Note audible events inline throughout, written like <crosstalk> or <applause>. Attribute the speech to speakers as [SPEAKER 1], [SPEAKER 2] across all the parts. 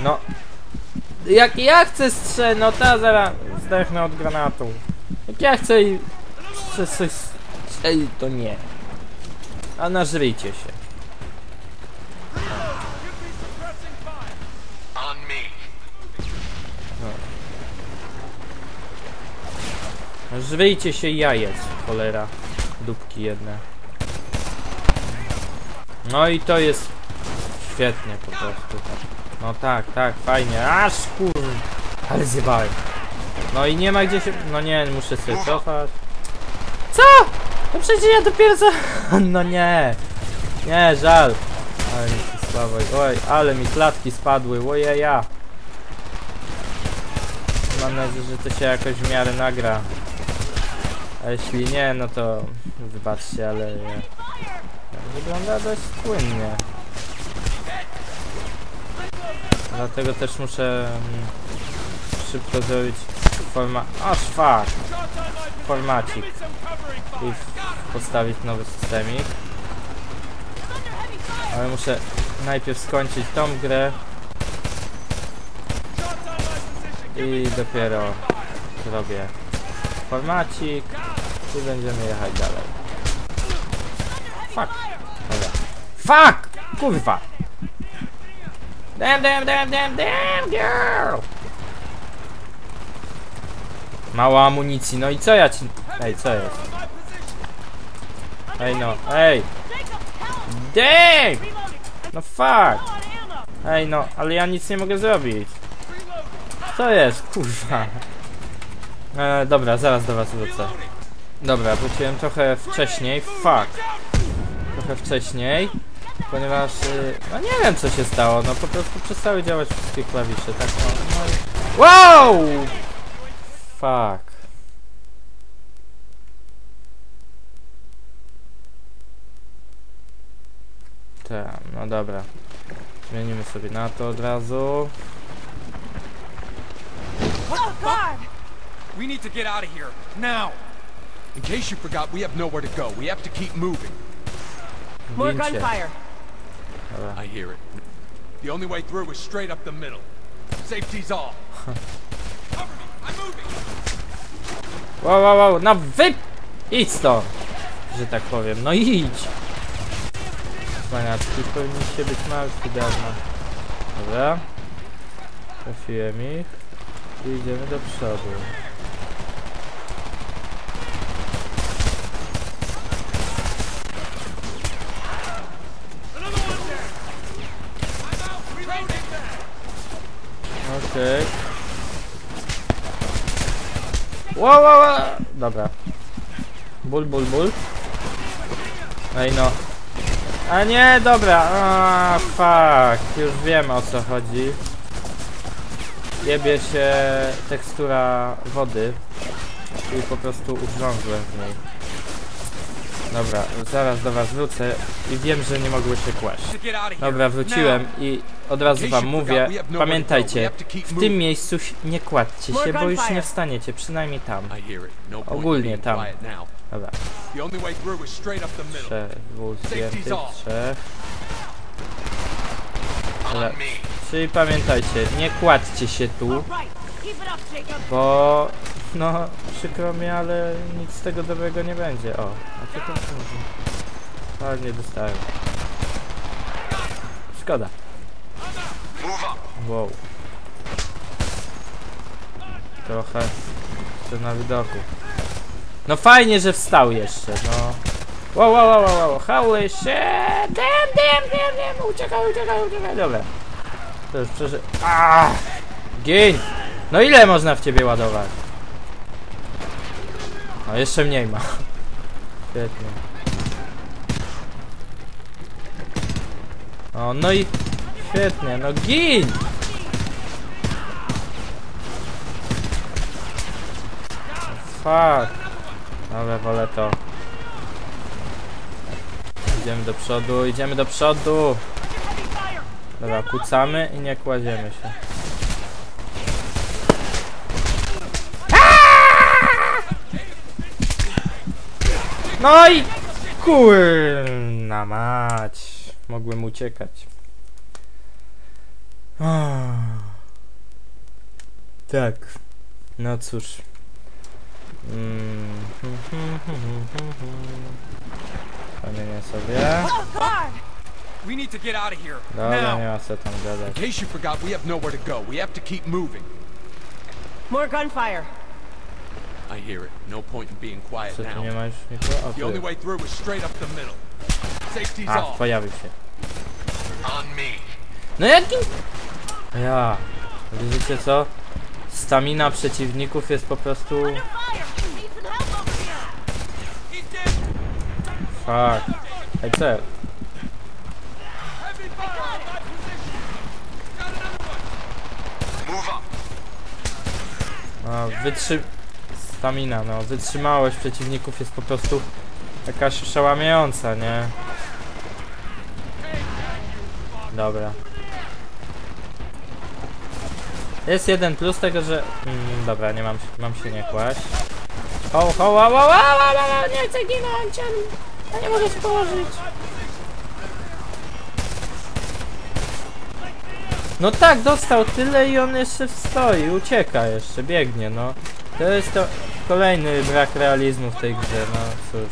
[SPEAKER 1] No. Jak ja chcę strzelać, no ta zaraz zdechnę od granatu. Jak ja chcę i przez coś strzelić, to nie. A nażryjcie się.
[SPEAKER 2] On me.
[SPEAKER 1] Żryjcie się jajec, cholera. Dupki jedne. No i to jest świetnie po prostu. No tak, tak, fajnie. Aż kur... Ale zjebałem. No i nie ma gdzie się... No nie, muszę sobie cofać. Co? No przecież ja dopiero co... <laughs> No nie. Nie, żal. Ale mi się słabo. Oj, ale mi klatki spadły. Ojeja. Mam nadzieję, że to się jakoś w miarę nagra. A jeśli nie, no to wybaczcie, ale wygląda dość płynnie. Dlatego też muszę mm, szybko zrobić forma... O fuck! Formacik. I postawić nowy systemik. Ale muszę najpierw skończyć tą grę. I dopiero zrobię formacik i będziemy jechać dalej. Fuck. Dobra. Fuck! Kurwa! Damn, damn, damn, damn, damn, girl! Mało amunicji, no i co ja ci... Ej, co jest? Ej no, ej! Dang! No fuck! Ej no, ale ja nic nie mogę zrobić. Co jest? Kurwa. E, dobra, zaraz do was wrócę. Dobra, wróciłem trochę wcześniej. Fuck. Trochę wcześniej. Ponieważ... Y, no nie wiem co się stało, no po prostu przestały działać wszystkie klawisze, tak no. no i... Wow! Fuck. Tak, no dobra. Zmienimy sobie na to od razu.
[SPEAKER 3] We need to get out of here now.
[SPEAKER 2] In case you forgot, we have nowhere to go. We have to keep moving.
[SPEAKER 4] More gunfire.
[SPEAKER 1] Dobra.
[SPEAKER 2] I hear it. The only way through is straight up the middle. Safety's off. Cover me. I'm moving.
[SPEAKER 1] Wow, wow, wow, no wy... Idź to, że tak powiem, no idź. Cwaniaczki powinniście być martwi dawno. Dobra. Trafiłem ich. I idziemy do przodu. Okej. Wow, wow, wow. Dobra. Ból, ból, ból. Ej no. A nie, dobra. A, fuck. Już wiem o co chodzi. Jebie się tekstura wody. I po prostu ugrzązłem w niej. Dobra, zaraz do was wrócę i wiem, że nie mogły się kłaść. Dobra, wróciłem i od razu wam mówię, pamiętajcie, w tym miejscu nie kładźcie się, bo już nie wstaniecie, przynajmniej tam.
[SPEAKER 2] No
[SPEAKER 1] Ogólnie tam. Dobra,
[SPEAKER 2] the middle.
[SPEAKER 1] trzech. Dobra, czyli pamiętajcie, nie kładźcie się tu, bo no przykro mi, ale nic z tego dobrego nie będzie. O, a co to mówi? Ale nie dostałem. Szkoda. Wow. Trochę to na widoku. No fajnie, że wstał jeszcze, no. Wow, wow, wow, wow, wow. holy shit! Damn, damn, damn, damn! Uciekaj, uciekaj, uciekaj, dobra. To już przeży... Aaaa! Gin! No ile można w ciebie ładować? No jeszcze mniej ma. Świetnie. O, no i... Świetnie, no gin! Fuck. Dobra, wolę to. Idziemy do przodu, idziemy do przodu. Dobra, kucamy i nie kładziemy się. No i kurna mać. Mogłem uciekać. Ah. Tak. No cóż. Mm. Kamienie sobie.
[SPEAKER 4] Oh, God!
[SPEAKER 3] We need to get out of here.
[SPEAKER 1] Dobra,
[SPEAKER 3] now.
[SPEAKER 1] nie ma co tam
[SPEAKER 2] In
[SPEAKER 1] gadać.
[SPEAKER 2] case you forgot, we have nowhere to go. We have to keep moving.
[SPEAKER 4] More gunfire.
[SPEAKER 2] I hear it. No point in being quiet
[SPEAKER 1] Co
[SPEAKER 2] now.
[SPEAKER 1] nie ma już nikogo? O,
[SPEAKER 2] The only
[SPEAKER 1] jest.
[SPEAKER 2] way through is straight up the middle. Safety's
[SPEAKER 1] A,
[SPEAKER 2] off.
[SPEAKER 1] pojawił się.
[SPEAKER 2] On me.
[SPEAKER 1] No jakim... Ja. Widzicie co? Stamina przeciwników jest po prostu... Fuck. Ej, co? No, wytrzy... Stamina, no. Wytrzymałość przeciwników jest po prostu jakaś przełamiająca, nie? Dobra. Jest jeden plus tego, że... Mm, dobra, nie mam, mam się nie kłaść. Ho, ho, ho, ho, ho, ho, ho, nie chcę ginąć, ja nie mogę się położyć. No tak, dostał tyle i on jeszcze stoi, ucieka jeszcze, biegnie, no. To jest to kolejny brak realizmu w tej grze, no cóż.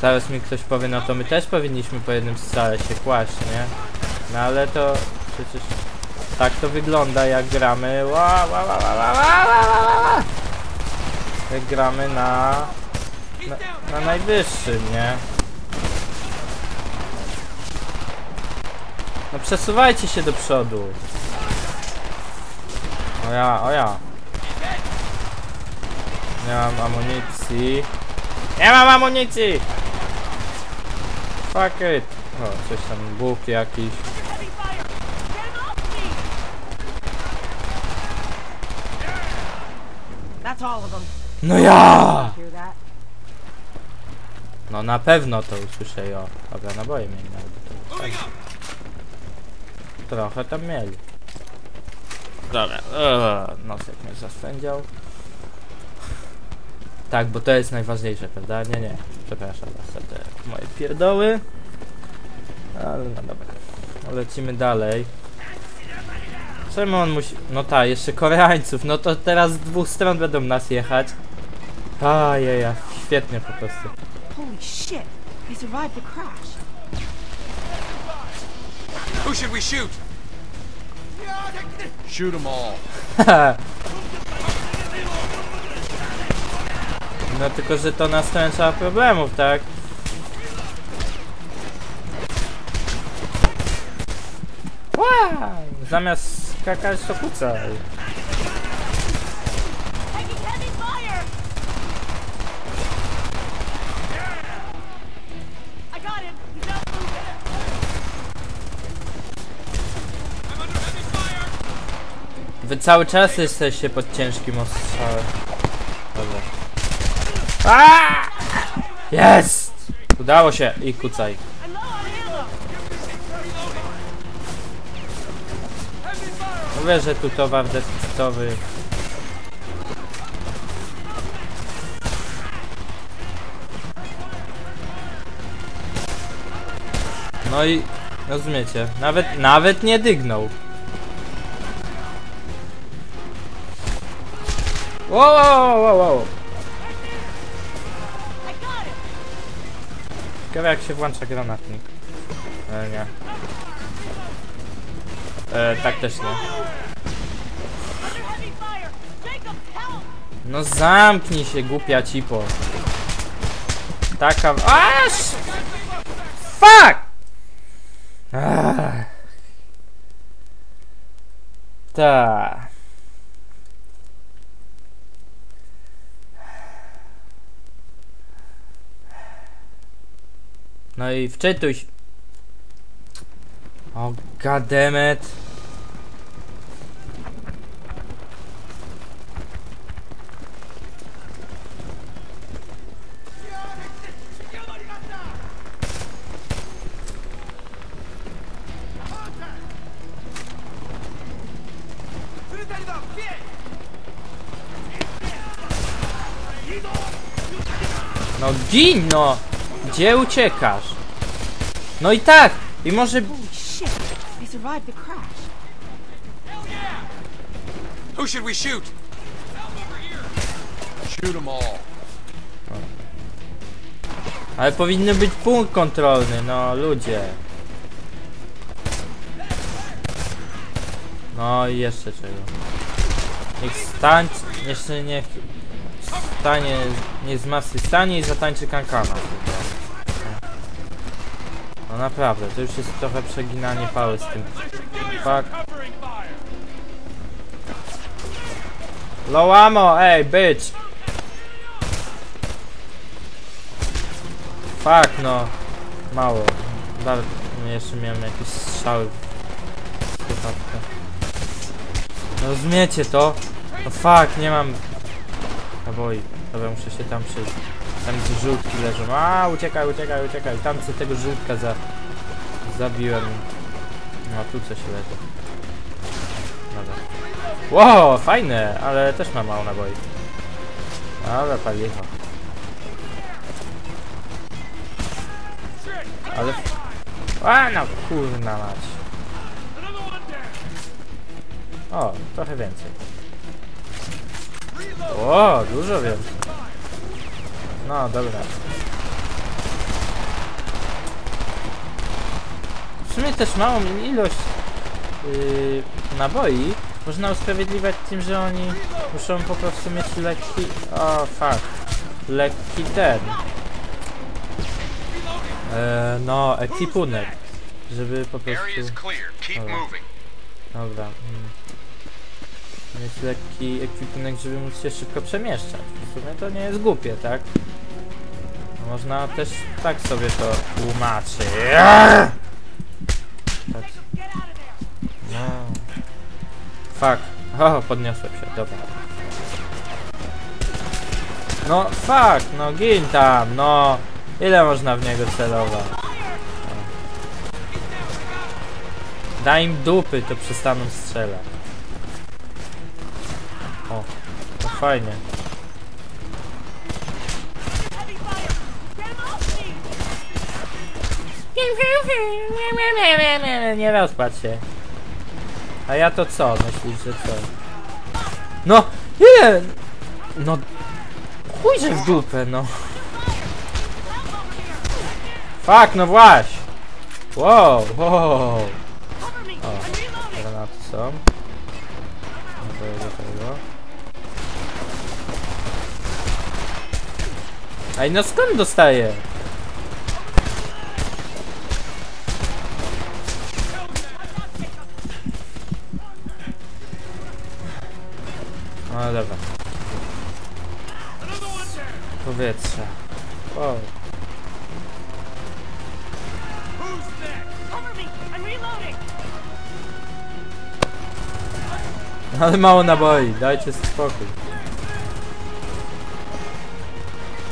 [SPEAKER 1] Zaraz mi ktoś powie, no to my też powinniśmy po jednym strzale się kłaść, nie? No ale to przecież tak to wygląda jak gramy ła, ła, ła, ła, ła, ła, ła, ła. Jak gramy na, na, na najwyższym, nie? No przesuwajcie się do przodu. O ja, o ja. Nie mam amunicji. Nie mam amunicji! Fuck it! O, coś tam Bóg jakiś. No ja! No na pewno to usłyszę jo. Dobra, naboje mieli nawet. Trochę tam mieli. Dobra, eee, nosek mnie zasędział. Tak, bo to jest najważniejsze, prawda? Nie, nie. Przepraszam za te moje pierdoły. Ale no dobra. Lecimy dalej. Czemu on musi... No tak, jeszcze Koreańców. No to teraz z dwóch stron będą nas jechać. Ajeja, świetnie po prostu.
[SPEAKER 4] Holy shit! They survived the crash.
[SPEAKER 3] Who should we shoot?
[SPEAKER 2] Shoot them all. <laughs>
[SPEAKER 1] No tylko, że to nastręcza problemów, tak? Wow! Zamiast skakać to kucaj. Cały czas jesteście pod ciężkim ostrzałem. Dobra. Aaaa! Jest! Udało się i kucaj. Mówię, że tu towar deficytowy. No i rozumiecie, nawet nawet nie dygnął. Wow, wow, wow, wow. Ciekawe jak się włącza granatnik. E, nie. E, tak też nie. No zamknij się, głupia cipo. Taka... Aż! Fuck! Ach. Ta. No i wczytuj się. O, goddammit. No gin no! Gdzie uciekasz? No i tak! I może...
[SPEAKER 5] Shit, they survived the crash.
[SPEAKER 3] Who should we shoot?
[SPEAKER 2] Shoot them all.
[SPEAKER 1] Ale powinny być punkt kontrolny, no ludzie. No i jeszcze czego. Niech stań, jeszcze niech stanie, nie z masy stanie i zatańczy kankana. Naprawdę, to już jest trochę przeginanie pały z tym. Fuck. Low ammo, ej, bitch! Fuck, no. Mało. No jeszcze miałem jakieś strzały. w. No rozumiecie to? No fuck, nie mam... Naboi. Dobra, muszę się tam przyjść. Tam gdzie żółtki leżą. A, uciekaj, uciekaj, uciekaj. Tam co tego żółtka za... Zabiłem. No, tu coś leży. Dobra. Wow, fajne, ale też mam mało naboi. Dobra, palicho. Ale... A no kurna mać. O, trochę więcej. O, dużo więcej. No, dobra. W sumie też małą ilość yy, naboi można usprawiedliwiać tym, że oni muszą po prostu mieć lekki... O, fuck. Lekki ten. E, no, ekwipunek. Żeby po prostu... Dobra. Dobra. Mm. Mieć lekki ekwipunek, żeby móc się szybko przemieszczać. W sumie to nie jest głupie, tak? Można też tak sobie to tłumaczyć. Tak. No. Fuck. O, podniosłem się, dobra. No, fuck, no gin tam, no. Ile można w niego celować? Daj im dupy, to przestaną strzelać. O, to fajnie.
[SPEAKER 4] Heavy fire! Get him off me!
[SPEAKER 1] Nie rozpłacz się. A ja to co? Myślisz, że co? No! Ile? No... Chujże w dupę, no. Fuck, no właśnie! Wow, wow! O, granaty są. Do tego. Ej, no skąd dostaję? No dobra. Powietrze. Wow. <laughs> Ale mało naboi, dajcie spokój.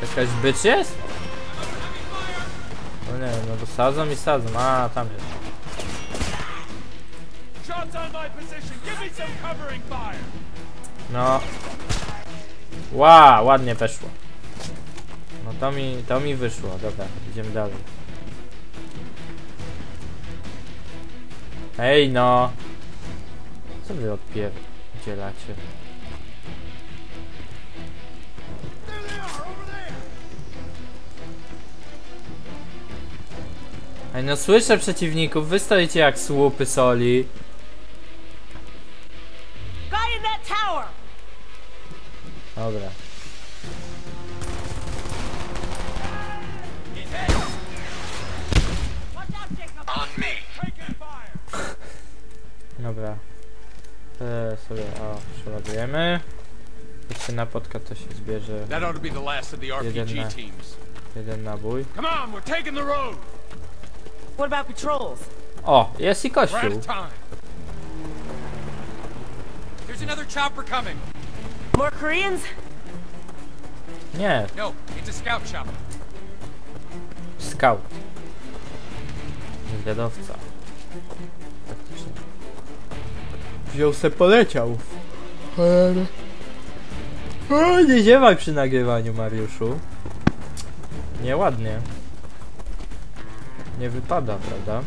[SPEAKER 1] Jakaś bycz jest? No nie no bo sadzą i sadzą. A, tam jest.
[SPEAKER 2] Shots on my position. Give me some covering fire.
[SPEAKER 1] No. Ła, ładnie weszło. No to mi, to mi wyszło. Dobra, idziemy dalej. Ej no. Co wy odpierdzielacie? Ej no słyszę przeciwników, wy stoicie jak słupy soli.
[SPEAKER 4] Guy in that tower!
[SPEAKER 1] Dobra. Dobra. Te sobie, o, przeładujemy. Się napotka, to się zbierze
[SPEAKER 2] That ought to be the last of the
[SPEAKER 1] Jeden
[SPEAKER 2] RPG
[SPEAKER 1] na-
[SPEAKER 2] teams.
[SPEAKER 1] jeden nabój.
[SPEAKER 2] Come on, we're taking the road.
[SPEAKER 5] What about patrols?
[SPEAKER 1] O, jest i kościół.
[SPEAKER 3] There's another chopper coming.
[SPEAKER 5] More Koreans?
[SPEAKER 1] Nie,
[SPEAKER 3] No, it's a scout chopper.
[SPEAKER 1] scout. Zwiadowca. Faktycznie. Wziął se poleciał. O, nie ziewaj przy nagrywaniu, Mariuszu. Nieładnie. Nie wypada, prawda?